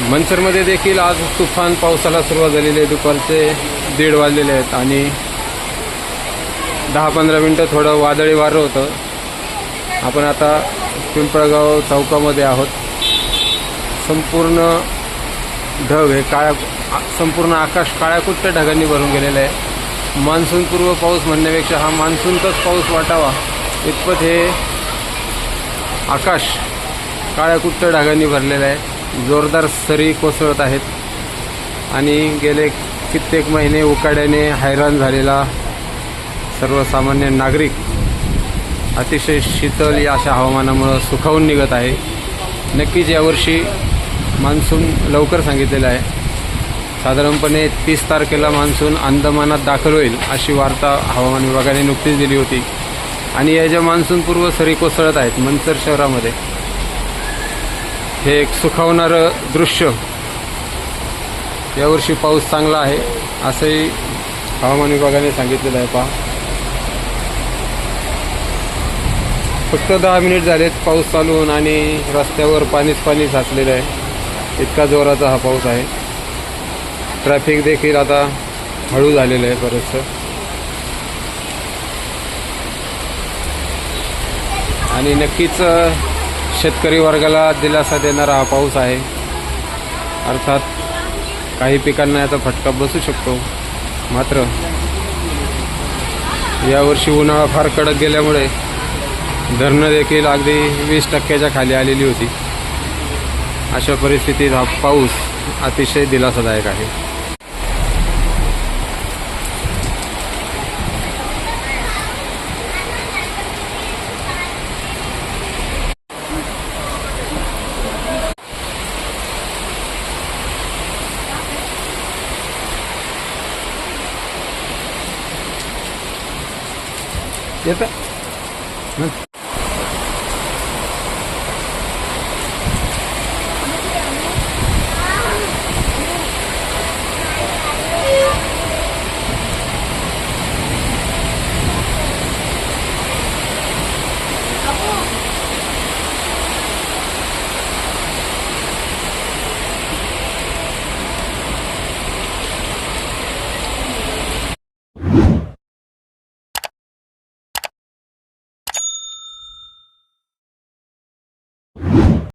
मंचरमध्ये देखील आज तुफान पावसाला सुरुवात झालेली आहे. दुपारचे दीड वाजलेले आहेत आणि दहा पंधरा मिनटं थोडं वादळी वारं होतं. आपण आता पिंपळगाव चौकामध्ये आहोत. संपूर्ण ढग हे काळ्या संपूर्ण आकाश काळ्याकुट्ट ढगांनी भरून गेलेलं आहे. मान्सूनपूर्व पाऊस म्हणण्यापेक्षा हा मान्सूनचाच पाऊस वाटावा. इतपत हे आकाश काळ्याकुट्ट ढगांनी भरलेलं आहे. जोरदार सरी कोसळत आहेत. आणि गेले कित्येक महिने उकाड्याने हैराण झालेला सर्वसामान्य नागरिक अतिशय शीतल या अशा हवामानामुळं सुखावून निघत आहे. नक्कीच यावर्षी मान्सून लवकर सांगितलेलं आहे. साधारणपणे तीस तारखेला मान्सून अंदमानात दाखल होईल अशी वार्ता हवामान विभागाने नुकतीच दिली होती. आणि या ज्या मान्सूनपूर्व सरी कोसळत आहेत मंचर शहरामध्ये हे एक सुखावणारं दृश्य. यावर्षी पाऊस चांगला आहे असंही हवामान विभागाने सांगितलेलं आहे पहा. फक्त दहा मिनिट झालेत पाऊस चालू होऊन आणि रस्त्यावर पाणीच पाणी साचलेलं आहे. इतका जोराचा हा पाऊस आहे. ट्रॅफिक देखील आता हळू झालेलं आहे बरंचसं. आणि नक्कीच शेतकरी वर्गाला दिलासा देणारा हा पाऊस आहे. अर्थात काही पिकांना याचा फटका बसू शकतो. मात्र यावर्षी उन्हाळा फार कडक गेल्यामुळे धरणं देखील अगदी वीस टक्क्याच्या खाली आलेली होती. अशा परिस्थितीत हा पाऊस अतिशय दिलासादायक आहे. Bien fait.